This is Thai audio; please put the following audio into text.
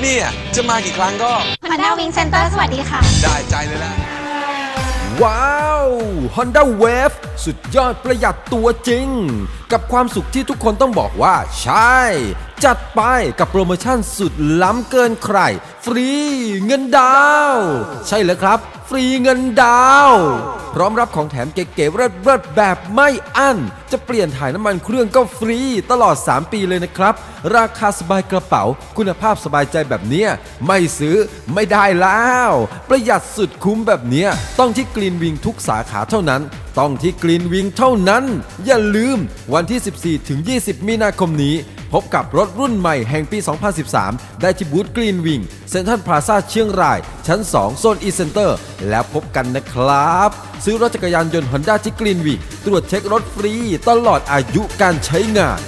ที่นี่อะจะมากี่ครั้งก็ Honda Wing Center สวัสดีค่ะ ได้ใจเลยละ ว้าว Honda Wave สุดยอดประหยัดตัวจริง กับความสุขที่ทุกคนต้องบอกว่าใช่ จัดไปกับโปรโมชั่นสุดล้ำเกินใคร ฟรีเงินดาว ใช่แล้วครับ ฟรีเงินดาว พร้อมรับของแถมเก๋ๆเริดๆแบบไม่อั้น จะเปลี่ยนถ่ายน้ำมันเครื่องก็ฟรีตลอด 3 ปีเลยนะครับ ราคาสบายกระเป๋า คุณภาพสบายใจแบบเนี้ยไม่ซื้อไม่ได้แล้ว ประหยัดสุดคุ้มแบบเนี้ยต้องที่กรีนวิงทุกสาขาเท่านั้นต้องที่กรีนวิงเท่านั้น อย่าลืมวันที่ 14ถึง20 มีนาคมนี้ พบกับรถรุ่นใหม่แห่งปี 2013 ได้ที่บูธกรีนวิงเซ็นทรัลพลาซาเชียงราย ชั้น 2 โซนอีเซ็นเตอร์ แล้วพบกันนะครับ ซื้อรถจักรยานยนต์ Honda ที่กรีนวิงตรวจเช็ครถฟรีตลอดอายุการใช้งาน